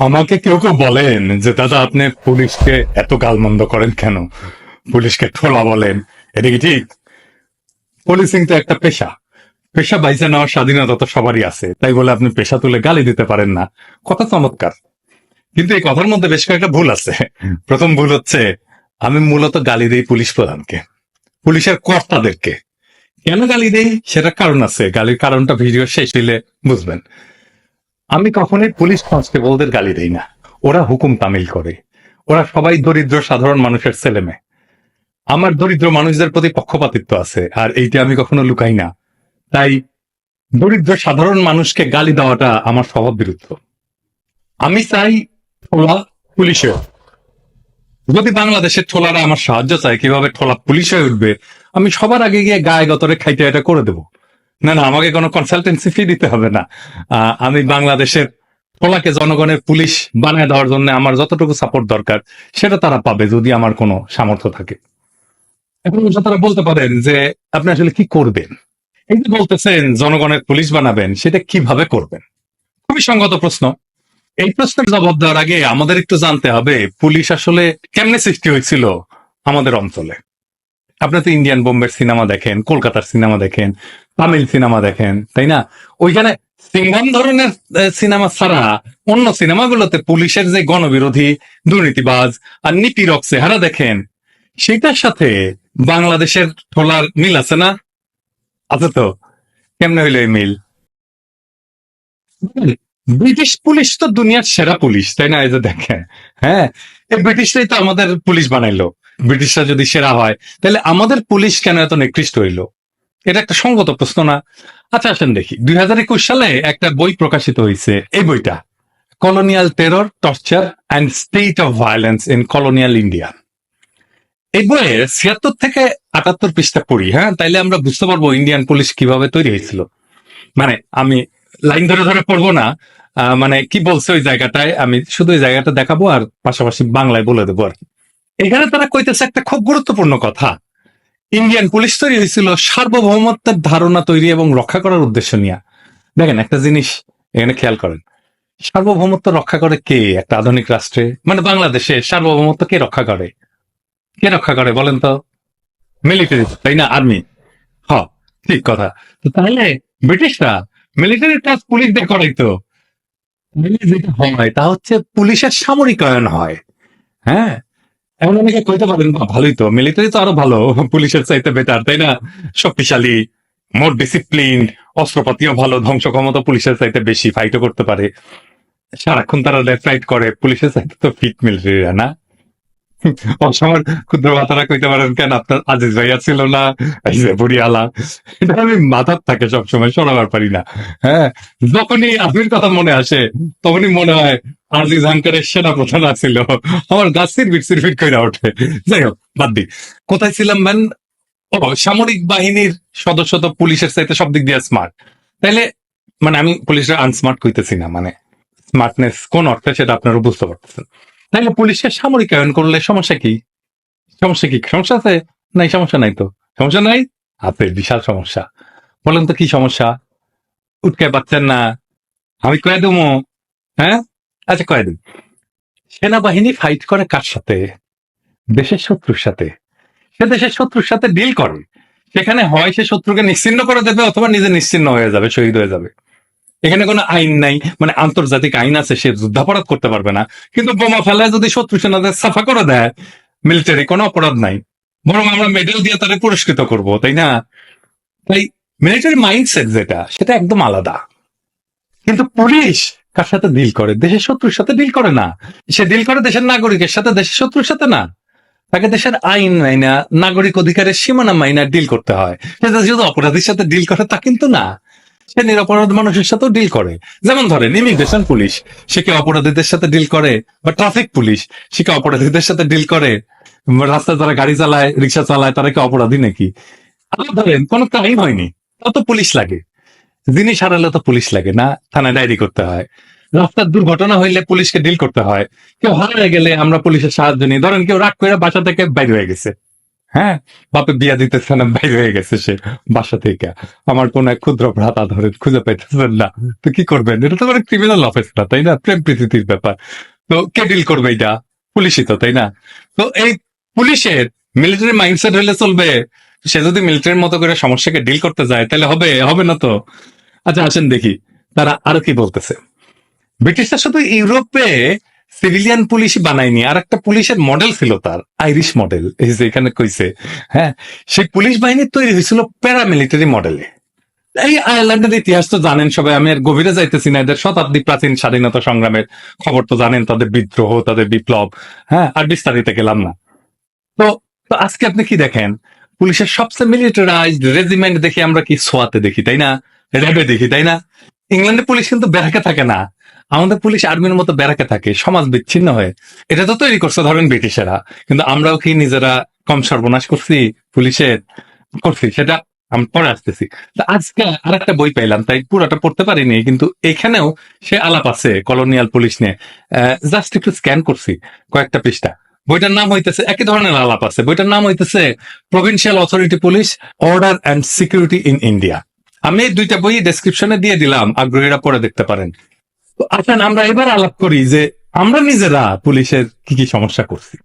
আমাকে কেউ কেউ বলেন যে, দাদা, আপনি পুলিশকে এত গালমন্দ করেন কেন? পুলিশকে ঠোলা বলেন। এটা কি ঠিক পুলিশিং তো একটা পেশা। পেশা বাইসে নেওয়ার স্বাধীনতা তো সবারই আছে। তাই বলে আপনি পেশা তুলে গালি দিতে পারেন না। কথা চমৎকার। কিন্তু এই কথার মধ্যে বেশ কয়েকটা ভুল আছে। প্রথম ভুল হচ্ছে, আমি মূলত গালি দিই পুলিশ প্রধানকে, পুলিশের কর্তাদেরকে। কেন গালি দেই? সেটা কারণ আছে। গালির কারণটা ভিডিও শেষ হইলে বুঝবেন। আমি কখনোই পুলিশ কনস্টেবলদের গালি দেই না। ওরা হুকুম তামিল করে। ওরা সবাই দরিদ্র, সাধারণ মানুষের ছেলে মেয়ে। আমার দরিদ্র মানুষদের প্রতি পক্ষপাতিত্ব আছে, আর এইটা আমি কখনো লুকাই না। তাই দরিদ্র, সাধারণ মানুষকে গালি দেওয়াটা আমার স্বভাব বিরুদ্ধ। আমি চাই ঠোলা পুলিশের যদি বাংলাদেশের ঠোলারা আমার সাহায্য চায়, কীভাবে ঠোলা পুলিশ উঠবে, আমি সবার আগে গিয়ে গায়ে গতরে খাইতে এটা করে দেবো। না না, আমাকে কোনো কনসালটেন্সি ফি দিতে হবে না। আমি বাংলাদেশের ঠোলাকে জনগণের পুলিশ বানায় দেওয়ার জন্য আমার যতটুকু সাপোর্ট দরকার, সেটা তারা পাবে যদি আমার কোনো সামর্থ্য থাকে। এখন তারা বলতে পারেন যে, আপনি আসলে কি করবেন? এই যে বলতেছেন জনগণের পুলিশ বানাবেন, সেটা কীভাবে করবেন? খুবই সঙ্গত প্রশ্ন। এই প্রশ্নের জবাব দেওয়ার আগে আমাদের একটু জানতে হবে, পুলিশ আসলে কেমনে সৃষ্টি হয়েছিল আমাদের অঞ্চলে? আপনি তো ইন্ডিয়ান বোম্বের সিনেমা দেখেন কলকাতার সিনেমা দেখেন তামিল সিনেমা দেখেন, তাই না? ওইখানে সিংহাম ধরনের সিনেমা ছাড়া অন্য সিনেমাগুলোতে পুলিশের যে গণবিরোধী, দুর্নীতিবাজ আর নিপীড়ক চেহারা দেখেন? সেটার সাথে বাংলাদেশের ঠোলার মিল আছে না? আছে তো? কেমনে হইল এই মিল? ব্রিটিশ পুলিশ তো দুনিয়ার সেরা পুলিশ, তাই না? এই যে দেখেন হ্যাঁ? এই ব্রিটিশরাই তো আমাদের পুলিশ বানাইলো। ব্রিটিশরা যদি সেরা হয়, তাহলে আমাদের পুলিশ কেন এত নিকৃষ্ট হইল? এটা একটা সঙ্গত প্রশ্ন না। আচ্ছা আসেন দেখি। দুই সালে একটা বই প্রকাশিত হয়েছে। এই বইটা colonial terror torture and state of violence in colonial India এই বইয়ের ছিয়াত্তর থেকে আটাত্তর পৃষ্ঠা পড়ি হ্যাঁ? তাইলে আমরা বুঝতে পারব ইন্ডিয়ান পুলিশ কীভাবে তৈরি হয়েছিল। মানে আমি লাইন ধরে ধরে পড়ব না। মানে কি বলছে ওই জায়গাটায়? আমি শুধু ওই জায়গাটা দেখাবো আর পাশাপাশি বাংলায় বলে দেবো আর এখানে তারা কইতেছে একটা খুব গুরুত্বপূর্ণ কথা। ইন্ডিয়ান পুলিশ তৈরি হয়েছিল সার্বভৌমত্বের ধারণা তৈরি এবং রক্ষা করার উদ্দেশ্য নিয়ে। দেখেন, একটা জিনিস এখানে খেয়াল করেন। সার্বভৌমত্ব রক্ষা করে কে? একটা আধুনিক রাষ্ট্রে? মানে বাংলাদেশে সার্বভৌমত্ব কে রক্ষা করে? কে রক্ষা করে বলেন তো? মিলিটারি তাই না? আর্মি হ, ঠিক কথা। তো তাহলে ব্রিটিশরা মিলিটারি কাজ পুলিশ দিয়ে করাইতো তাহলে যেটা হয়, তা হচ্ছে পুলিশের সামরিকায়ন হয়। হ্যাঁ? এমন অনেকে কইতে পারেন ভালোই তো মিলিটারি তো আরও ভালো, পুলিশের চাইতে বেটার তাই না? শক্তিশালী মোর ডিসিপ্লিন অস্ত্রপাতিও ভালো, ধ্বংস ক্ষমতা পুলিশের চাইতে বেশি ফাইটও করতে পারে। সারাক্ষণ তারা ফাইট করে, পুলিশের চাইতে তো ফিট মিলিটারিরা না? অসময় ক্ষুদ্র মাথারা কইতে পারেন কেন আপনার আজিজ ভাইয়া ছিল না, এই যে বুড়িয়ালা এটা আমি মাথার থাকে সবসময় শোনাবার পারি না। হ্যাঁ যখনই আমির কথা মনে আসে তখনই মনে হয়, আজিজ হাঙ্কারের সেনা প্রধান ছিল আমার গাছ সিরবিট সিরবিট করে ওঠে যাই হোক বাদ দি। কোথায় ছিলাম ম্যান ও সামরিক বাহিনীর সদস্য তো পুলিশের চাইতে সব দিক দিয়ে স্মার্ট তাইলে মানে আমি পুলিশের আনস্মার্ট কইতেছি না মানে। স্মার্টনেস কোন অর্থে সেটা আপনারা বুঝতে পারতেছেন। তাইলে পুলিশের সামরিকায়ন করলে সমস্যা কি? সমস্যা কি? সমস্যা আছে? নাই, সমস্যা নাই তো। সমস্যা নাই? আছে, বিশাল সমস্যা। বলেন তো কি সমস্যা? উঠকে পাচ্ছেন না। আমি কয়ে দেবো হ্যাঁ? আচ্ছা কয়ে দিন সেনাবাহিনী ফাইট করে কার সাথে? দেশের শত্রুর সাথে। সে দেশের শত্রুর সাথে ডিল করে। সেখানে হয় সে শত্রুকে নিশ্চিন্ন করে দেবে অথবা নিজে নিশ্চিন্ন হয়ে যাবে, শহীদ হয়ে যাবে। এখানে কোনো আইন নাই মানে আন্তর্জাতিক আইন আছে, সে যুদ্ধাপরাধ করতে পারবে না। কিন্তু বোমা ফেলায় যদি শত্রু সেনাদের সাফা করে দেয় মিলিটারি কোনো অপরাধ নাই। বরং আমরা মেডেল দিয়ে তাদের পুরস্কৃত করব, তাই না? তাই মিলিটারি মাইন্ডসেট যেটা, সেটা একদম আলাদা। কিন্তু পুলিশ কার সাথে ডিল করে? দেশের শত্রুর সাথে ডিল করে না। সে ডিল করে দেশের নাগরিকের সাথে, দেশের শত্রুর সাথে না। তাকে দেশের আইন মাইনা, নাগরিক অধিকারের সীমানা মাইনা ডিল করতে হয়। সে শুধু অপরাধীর সাথে ডিল করে, তা কিন্তু না। সে নিরপরাধ মানুষের সাথেও ডিল করে। যেমন ধরেন ইমিগ্রেশন পুলিশ সে কি অপরাধীদের সাথে ডিল করে? বা ট্রাফিক পুলিশ সে কি অপরাধীদের সাথে ডিল করে? রাস্তায় যারা গাড়ি চালায়, রিক্সা চালায়, তারা কি অপরাধী নাকি? আবার ধরেন, কোনো ক্রাইম হয়নি তত পুলিশ লাগে। জিনিস হারালে তো পুলিশ লাগে না, থানায় ডায়েরি করতে হয়। রাস্তার দুর্ঘটনা হইলে পুলিশকে ডিল করতে হয়। কেউ হারিয়ে গেলে আমরা পুলিশের সাহায্য নিই। ধরেন কেউ রাগ করে বাসা থেকে বাইরে হয়ে গেছে। হ্যাঁ? বাপে বিয়া দিতেছে না, বাইরে হয়ে গেছে সে বাসা থেকে। আমার কোন এক ক্ষুদ্র ভ্রাতা ধরেন খুঁজে পাইতেছেন না। তো কি করবেন? এটা তো মানে ক্রিমিনাল অফেন্স না, তাই না? প্রেম প্রীতির ব্যাপার। তো কে ডিল করবে এটা? পুলিশই তো, তাই না? তো এই পুলিশের মিলিটারি মাইন্ডসেট হলে চলবে। সে যদি মিলিটারির মতো করে সমস্যাকে ডিল করতে যায়, তাহলে হবে হবে না তো? আচ্ছা আসেন দেখি। তারা আরও কি বলতেছে? ব্রিটিশরা শুধু ইউরোপে সিভিলিয়ান পুলিশ বানায়নি। আর একটা পুলিশের মডেল ছিল তার আইরিশ মডেল এই যে এখানে কইছে। হ্যাঁ সেই পুলিশ বাহিনী তৈরি হয়েছিল প্যারামিলিটারি মডেলে এই আয়ারল্যান্ডের ইতিহাস তো জানেন সবাই, আমি আর গভীরে যাইতেছি না, এদের শতাব্দী প্রাচীন স্বাধীনতা সংগ্রামের খবর তো জানেন, তাদের বিদ্রোহ, তাদের বিপ্লব হ্যাঁ আর বিস্তারিত গেলাম না। তো তো আজকে আপনি কি দেখেন? পুলিশের সবচেয়ে মিলিটারাইজড রেজিমেন্ট দেখি আমরা কি সোয়াতে দেখি, তাই না? র্যাবে দেখি, তাই না? ইংল্যান্ডের পুলিশ কিন্তু ব্যারাকে থাকে না। আমাদের পুলিশ আর্মির মতো ব্যারাকে থাকে, সমাজ বিচ্ছিন্ন হয়ে। এটা তো তৈরি করছে ধরেন ব্রিটিশেরা। কিন্তু আমরাও কি নিজেরা কম সর্বনাশ করছি পুলিশের করছি? সেটা আমি পরে আসতেছি। আজকে আর একটা বই পাইলাম, তাই পুরোটা পড়তে পারিনি, কিন্তু এখানেও সে আলাপ আছে কলোনিয়াল পুলিশ নিয়ে। জাস্ট একটু স্ক্যান করছি কয়েকটা পৃষ্ঠা। বইটার নাম হইতেছে, একই ধরনের আলাপ আছে। বইটার নাম হইতেছে provincial authority police order and security in India আমি দুইটা বই ডেসক্রিপশনে দিয়ে দিলাম, আগ্রহীরা পরে দেখতে পারেন। তো আসেন আমরা এবার আলাপ করি যে আমরা নিজেরা পুলিশের কি কি সমস্যা করছি।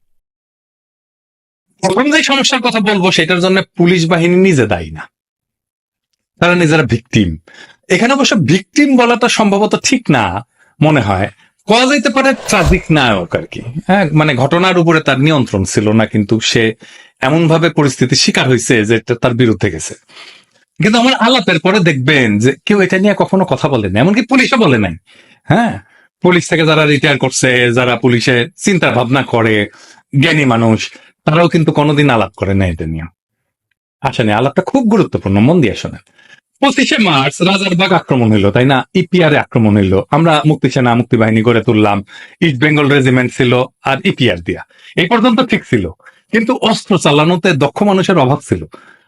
প্রথম যে সমস্যার কথা বলব, সেটার জন্য পুলিশ বাহিনী নিজে দায়ী না। তারা নিজেরা ভিকটিম এখানে অবশ্য ভিকটিম বলাটা সম্ভবত ঠিক না, মনে হয়। কয়া যাইতে পারে ট্রাজিক নায়ক আর কি। হ্যাঁ মানে ঘটনার উপরে তার নিয়ন্ত্রণ ছিল না, কিন্তু সে এমন ভাবে পরিস্থিতির শিকার হয়েছে যে তার বিরুদ্ধে গেছে। কিন্তু আমার আলাপের পরে দেখবেন যে কেউ এটা নিয়ে কখনো কথা বলে না, এমনকি পুলিশও বলে নাই। হ্যাঁ? পুলিশ থেকে যারা রিটায়ার করছে, যারা পুলিশে চিন্তা ভাবনা করে, জ্ঞানী মানুষ, তারাও কিন্তু কোনোদিন আলাপ করে না এটা নিয়ে। আসেনি আলাপটা খুব গুরুত্বপূর্ণ, মন দিয়ে শোনেন। পঁচিশে মার্চ রাজারবাগ আক্রমণ হইল, তাই না? ইপিআর এ আক্রমণ হইল। আমরা মুক্তি সেনা মুক্তি বাহিনী গড়ে তুললাম ইস্ট বেঙ্গল রেজিমেন্ট ছিল আর ইপিআর দিয়া। এই পর্যন্ত ঠিক ছিল। কিন্তু অস্ত্র চালানোতে দক্ষ মানুষের অভাব ছিল।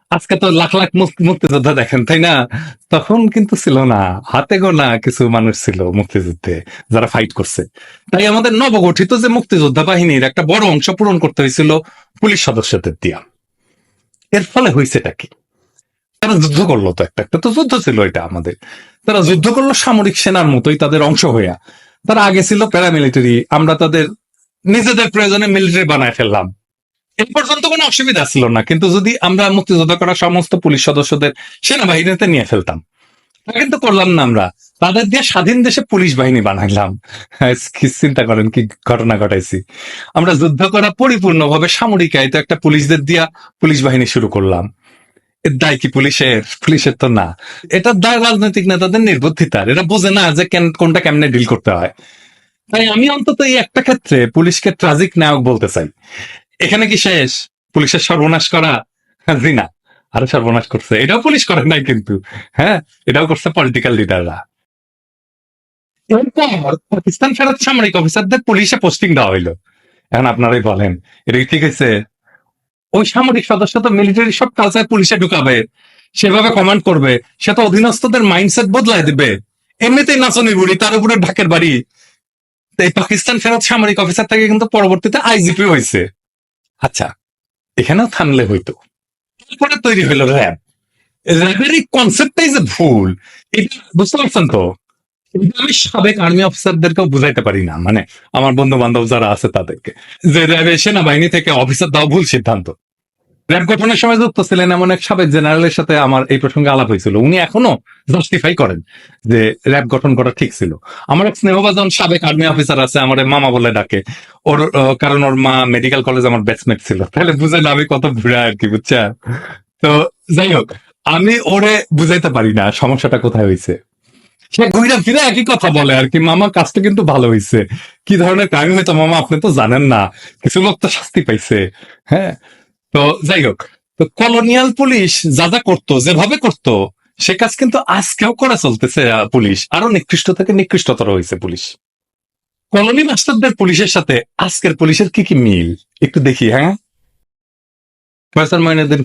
আজকে তো লাখ লাখ মুক্তিযোদ্ধা দেখেন, তাই না? তখন কিন্তু ছিল না, হাতে গোনা কিছু মানুষ ছিল মুক্তিযুদ্ধে, যারা ফাইট করছে। তাই আমাদের নবগঠিত যে মুক্তিযোদ্ধা বাহিনীর একটা বড় অংশ পূরণ করতে হয়েছিল পুলিশ সদস্যদের দিয়া। এর ফলে হয়েছেটা কি? তারা যুদ্ধ করল তো একটা একটা তো যুদ্ধ ছিল এটা আমাদের। তারা যুদ্ধ করল সামরিক সেনার মতোই তাদের অংশ হইয়া। তারা আগে ছিল প্যারামিলিটারি আমরা তাদের নিজেদের প্রয়োজনে মিলিটারি বানায় ফেললাম। এই পর্যন্ত কোনো অসুবিধা ছিল না। কিন্তু যদি আমরা মুক্তিযুদ্ধ করা সমস্ত পুলিশ সদস্যদের সেনাবাহিনীতে নিয়ে ফেলতাম তা কিন্তু করলাম না আমরা। তাদের দিয়ে স্বাধীন দেশে পুলিশ বাহিনী বানাইলাম। হ্যাঁ, চিন্তা করেন কি ঘটনা ঘটাইছি? আমরা যুদ্ধ করা পরিপূর্ণভাবে সামরিক আয়িত একটা পুলিশদের দিয়া পুলিশ বাহিনী শুরু করলাম। এর দায় কি পুলিশের? পুলিশের তো না। এটা দায় রাজনৈতিক নেতাদের নির্বুদ্ধিতার। এটা বোঝে না যে কেন কোনটা কেমনে ডিল করতে হয়। তাই আমি অন্তত এই একটা ক্ষেত্রে পুলিশকে ট্রাজিক নায়ক বলতে চাই। এখানে কি শেষ? পুলিশের সর্বনাশ করা? জি না। আরও সর্বনাশ করছে। এটাও পুলিশ করে নাই কিন্তু। হ্যাঁ এটাও করছে পলিটিক্যাল লিডাররা এরপর পাকিস্তান ফেরত সামরিক অফিসারদের পুলিশে পোস্টিং দেওয়া হইল। এখন আপনারাই বলেন, এটা ঠিক আছে ওই সামরিক সদস্য তো মিলিটারি সব কালচার পুলিশে ঢুকাবে। সেভাবে কমান্ড করবে। সে তো অধীনস্থদের মাইন্ডসেট বদলায় দিবে। এমনিতেই নাচনি বুড়ি, তার উপরে ঢাকের বাড়ি। এই পাকিস্তান ফেরত সামরিক অফিসার থেকে কিন্তু পরবর্তীতে আইজিপি হয়েছে আচ্ছা এখানেও থানলে হইতো। তারপরে তৈরি হইল র্যাব র্যাবের এই কনসেপ্টটাই যে ভুল। এটা বুঝতে পারছেন তো? আমি সাবেক আর্মি অফিসারদেরকেও বুঝাইতে পারি না। মানে আমার বন্ধু বান্ধব যারা আছে তাদেরকে। যে র্যাবে সেনাবাহিনী থেকে অফিসার দেওয়া ভুল সিদ্ধান্ত। র্যাব সময় যুক্ত ছিলেন এমন এক সাবেক জেনারেলের সাথে আমার এই প্রসঙ্গে আলাপ হয়েছিল। উনি এখনও জাস্টিফাই করেন যে গঠন করা ঠিক ছিল। আমার এক সাবেক আর্মি অফিসার আছে, আমার মামা বলে ডাকে। ওর কারণ ওর মা মেডিকেল কলেজ আমার ব্যাচমেট ছিল। তাহলে আমি কত ভুড়া আর কি তো যাই হোক, আমি ওরে বুঝাইতে পারি না সমস্যাটা কোথায় হয়েছে। সে ঘুরে ফিরে একই কথা বলে আর কি, মামা, কাজটা কিন্তু ভালো হয়েছে। কি ধরনের ক্রাইম হয়তো মামা, আপনি তো জানেন না। কিছু লোক তো শাস্তি পাইছে। হ্যাঁ? তো যাই হোক, তো কলোনিয়াল পুলিশ যা যা করতো, যেভাবে করতো, সে কাজ কিন্তু আজকেও করে চলতেছে পুলিশ। আরও নিকৃষ্ট থেকে নিকৃষ্টতর হয়েছে পুলিশ। কলোনি মাস্টারদের পুলিশের সাথে আজকের পুলিশের কি কি মিল? একটু দেখি হ্যাঁ?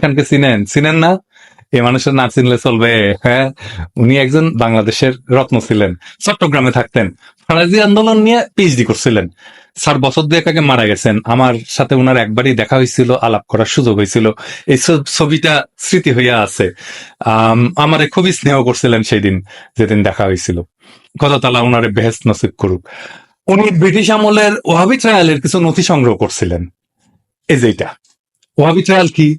খানকে চিনেন? চিনেন না? এই মানুষের না চিনলে চলবে হ্যাঁ? উনি একজন বাংলাদেশের রত্ন ছিলেন চট্টগ্রামে থাকতেন। ফরাজি আন্দোলন নিয়ে পিএইচডি করছিলেন। স্যার বছর দুয়েক আগে মারা গেছেন। আমার সাথে ওনার একবারই দেখা হয়েছিল আলাপ করার সুযোগ হয়েছিল। এই ছবিটা স্মৃতি হইয়া আছে। আম, আমারে খুবই স্নেহ করছিলেন সেই দিন যেদিন দেখা হয়েছিল। কথা তালা ওনারে বেহেস নসিব করুক। উনি ব্রিটিশ আমলের ওহাবি ট্রায়ালের কিছু নথি সংগ্রহ করছিলেন। এই যে এটা। ওহাবি ট্রায়াল কি?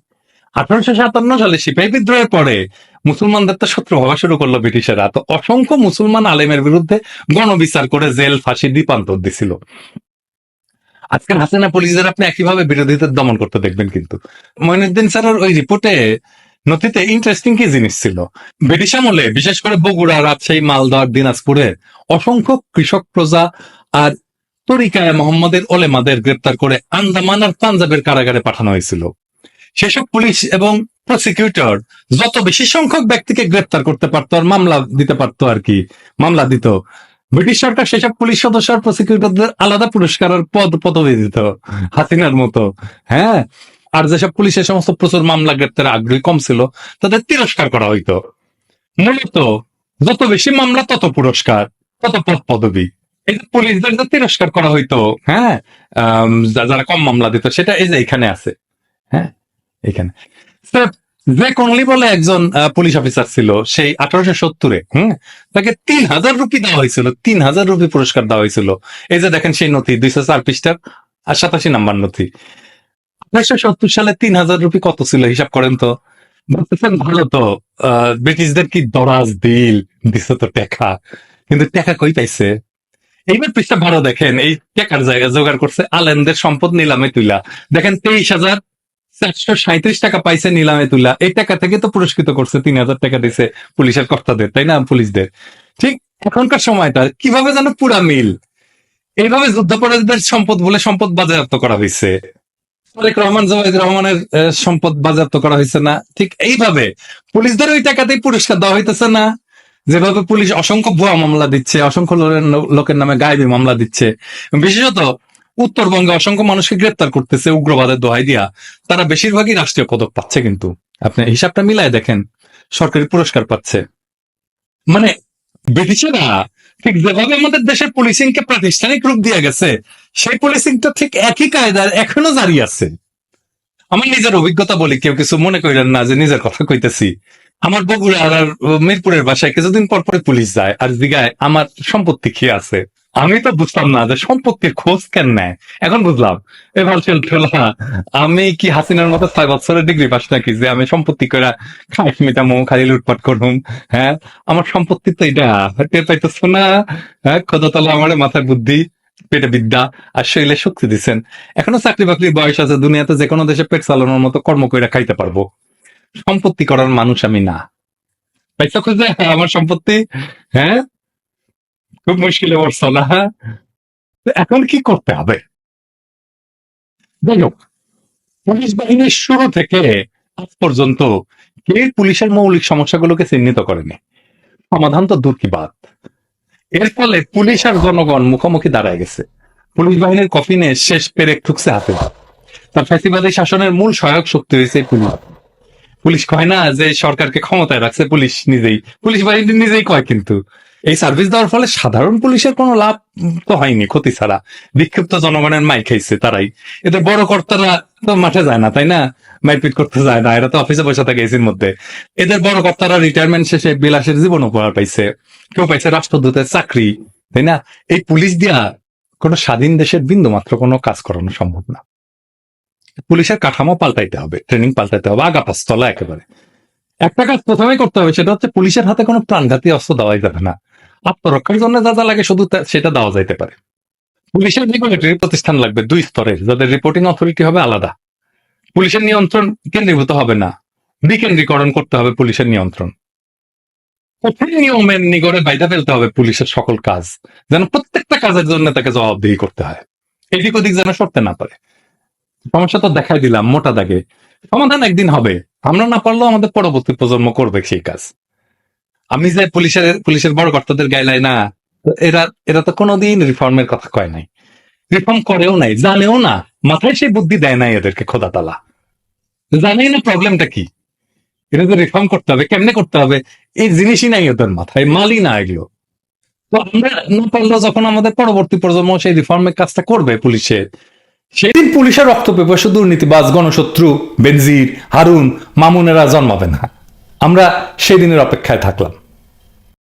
আঠারোশো সাতান্ন সালে সিপাহী বিদ্রোহের পরে মুসলমানদের তো শত্রু হওয়া শুরু করল ব্রিটিশেরা। তো অসংখ্য মুসলমান আলেমের বিরুদ্ধে গণবিচার করে জেল, ফাঁসি দ্বীপান্তর দিছিল। আজকের হাসিনা পুলিশদের আপনি একইভাবে বিরোধীদের দমন করতে দেখবেন কিন্তু। মইনুদ্দিন স্যারের ওই রিপোর্টে নথিতে ইন্টারেস্টিং কি জিনিস ছিল? ব্রিটিশ আমলে, বিশেষ করে বগুড়া, রাজশাহী মালদহ দিনাজপুরে অসংখ্য কৃষক প্রজা আর তরিকায় মোহাম্মদের ওলেমাদের গ্রেপ্তার করে আন্দামান আর পাঞ্জাবের কারাগারে পাঠানো হয়েছিল। সেসব পুলিশ এবং প্রসিকিউটর যত বেশি সংখ্যক ব্যক্তিকে গ্রেপ্তার করতে পারতো আর মামলা দিতে পারতো আর কি, মামলা দিত। ব্রিটিশ সরকার সেসব পুলিশ সদস্য আর প্রসিকিউটরদের আলাদা পুরস্কার আর পদ, পদবি দিত হাসিনার মতো হ্যাঁ? আর যেসব পুলিশ এ সমস্ত প্রচুর মামলা গ্রেপ্তারে আগ্রহী কম ছিল, তাদের তিরস্কার করা হইতো। মূলত যত বেশি মামলা, তত পুরস্কার, তত পদ, পদবি। এই যে পুলিশদের যে তিরস্কার করা হইতো হ্যাঁ? যারা কম মামলা দিত, সেটা এই যে এখানে আছে হ্যাঁ? এখানে। জেক অনলি বলে একজন পুলিশ অফিসার ছিল, সেই আঠারোশো সত্তরে, হম? তাকে তিন হাজার রুপি দেওয়া হয়েছিল, তিন হাজার রুপি পুরস্কার দেওয়া হয়েছিল। এই যে দেখেন সেই নথি, দুইশো চার পৃষ্ঠার আর সাতাশি নাম্বার নথি। আঠারোশো সত্তর সালে তিন হাজার রুপি কত ছিল, হিসাব করেন তো? বলতেছেন ভালো তো ব্রিটিশদের কি দরাজ দিল? দিছে তো টাকা। কিন্তু টাকা কই পাইছে? এইবার পৃষ্ঠা ভালো দেখেন, এই টাকার জায়গা জোগাড় করছে আলেনদের সম্পদ নিলামে তুইলা। দেখেন তেইশ হাজার চারশো সাঁত্রিশ টাকা পাইছে নিলামে তুলা। এই টাকা থেকে তো পুরস্কৃত করছে, তিন হাজার টাকা দিছে পুলিশের কর্তাদের, তাই না? পুলিশদের। ঠিক এখনকার সময়টা কীভাবে যেন পুরা মিল। এইভাবে যুদ্ধাপরাধীদের সম্পদ বলে সম্পদ বাজেয়াপ্ত করা হয়েছে তারেক রহমান জবাইদ রহমানের সম্পদ বাজেয়াপ্ত করা হয়েছে না। ঠিক এইভাবে পুলিশদের ওই টাকাতেই পুরস্কার দেওয়া হইতেছে না। যেভাবে পুলিশ অসংখ্য ভুয়া মামলা দিচ্ছে, অসংখ্য লোকের- লোকের নামে গায়েবী মামলা দিচ্ছে। বিশেষত উত্তরবঙ্গে অসংখ্য মানুষকে গ্রেপ্তার করতেছে উগ্রবাদের দোহাই দিয়া। তারা বেশিরভাগই রাষ্ট্রীয় পদক পাচ্ছে কিন্তু। আপনি হিসাবটা মিলায় দেখেন, সরকারি পুরস্কার পাচ্ছে। মানে ব্রিটিশেরা ঠিক যেভাবে আমাদের দেশের পুলিশিংকে প্রাতিষ্ঠানিক রূপ দিয়ে গেছে, সেই পুলিশিংটা ঠিক একই কায়দার এখনও জারি আছে। আমার নিজের অভিজ্ঞতা বলি, কেউ কিছু মনে করেন না যে নিজের কথা কইতেছি। আমার বগুড়া আর মিরপুরের বাসায় কিছুদিন পর পরে পুলিশ যায় আর জিগায় আমার সম্পত্তি কি আছে। আমি তো বুঝতাম না যে সম্পত্তির খোঁজ কেন নেয়। এখন বুঝলাম। এবার ঠেলা আমি কি হাসিনার মতো ছয় বছরের ডিগ্রি পাস নাকি? যে আমি সম্পত্তি করে খাইস মিটামো খালি লুটপাট করুম হ্যাঁ? আমার সম্পত্তি তো এটা টের পাইতেছ না হ্যাঁ? কদতলা আমার মাথায় বুদ্ধি, পেটে বিদ্যা, আর শরীরে শক্তি দিচ্ছেন এখনও চাকরি বাকরির বয়স আছে, দুনিয়াতে যে কোনো দেশে পেট চালানোর মতো কর্ম করে খাইতে পারব। সম্পত্তি করার মানুষ আমি না। পাইছো খুঁজে আমার সম্পত্তি? হ্যাঁ? খুব মুশকিলে পড়ছ না? এখন কি করতে হবে? যাই হোক পুলিশ বাহিনীর শুরু থেকে আজ পর্যন্ত কে পুলিশের মৌলিক সমস্যাগুলোকে চিহ্নিত করেনি? সমাধান তো দূর কি বাদ এর ফলে পুলিশ আর জনগণ মুখোমুখি দাঁড়ায় গেছে। পুলিশ বাহিনীর কফিনে শেষ পেরেক ঠুকছে হাতে। তার ফ্যাসিবাদী শাসনের মূল সহায়ক শক্তি হয়েছে পুলিশ। পুলিশ কয় না যে সরকারকে ক্ষমতায় রাখছে, পুলিশ নিজেই। পুলিশ বাহিনী নিজেই কয় কিন্তু। এই সার্ভিস দেওয়ার ফলে সাধারণ পুলিশের কোনো লাভ তো হয়নি, ক্ষতি ছাড়া। বিক্ষিপ্ত জনগণের মাই খাইছে তারাই। এদের বড় কর্তারা তো মাঠে যায় না, তাই না? মারপিট করতে যায় না, এরা তো অফিসে বসে থাকে এসির মধ্যে। এদের বড় কর্তারা রিটায়ারমেন্ট শেষে বিলাসের জীবন উপহার পাইছে। কেউ পাইছে রাষ্ট্রদূতের চাকরি, তাই না? এই পুলিশ দিয়া কোনো স্বাধীন দেশের বিন্দু মাত্র কোনো কাজ করানো সম্ভব না। পুলিশের কাঠামো পাল্টাইতে হবে ট্রেনিং পাল্টাইতে হবে আগা পাঁচতলা একেবারে। একটা কাজ প্রথমে করতে হবে, সেটা হচ্ছে পুলিশের হাতে কোনো প্রাণঘাতী অস্ত্র দেওয়াই যাবে না। আত্মরক্ষার জন্য যা যা লাগে শুধু সেটা দেওয়া যাইতে পারে। পুলিশের রেগুলেটরি প্রতিষ্ঠান লাগবে দুই স্তরের, যাদের রিপোর্টিং অথরিটি হবে আলাদা। পুলিশের নিয়ন্ত্রণ কেন্দ্রীভূত হবে না, বিকেন্দ্রীকরণ করতে হবে পুলিশের নিয়ন্ত্রণ। কঠিন নিয়মের নিগড়ে বাইরে ফেলতে হবে পুলিশের সকল কাজ, যেন প্রত্যেকটা কাজের জন্য তাকে জবাবদিহি করতে হয়। এদিক ওদিক যেন সরতে না পারে। সমস্যা তো দেখাই দিলাম মোটা দাগে। সমাধান একদিন হবে। আমরা না পারলেও আমাদের পরবর্তী প্রজন্ম করবে সেই কাজ। আমি যে পুলিশের পুলিশের বড় কর্তাদের গাইলাই না এরা এরা তো কোনোদিন রিফর্মের কথা কয় নাই। রিফর্ম করেও নাই, জানেও না। মাথায় সেই বুদ্ধি দেয় নাই এদেরকে খোদা তালা জানেই না প্রবলেমটা কি? এটা তো রিফর্ম করতে হবে, কেমনে করতে হবে? এই জিনিসই নাই ওদের মাথায়, মালই না এগুলো। তো আমরা না পারলেও যখন আমাদের পরবর্তী প্রজন্ম সেই রিফর্মের কাজটা করবে পুলিশের সেদিন পুলিশের রক্ত পেপাসে দুর্নীতিবাজ, গণশত্রু, বেনজির, হারুন, মামুনেরা জন্মাবে না। আমরা সেদিনের অপেক্ষায় থাকলাম।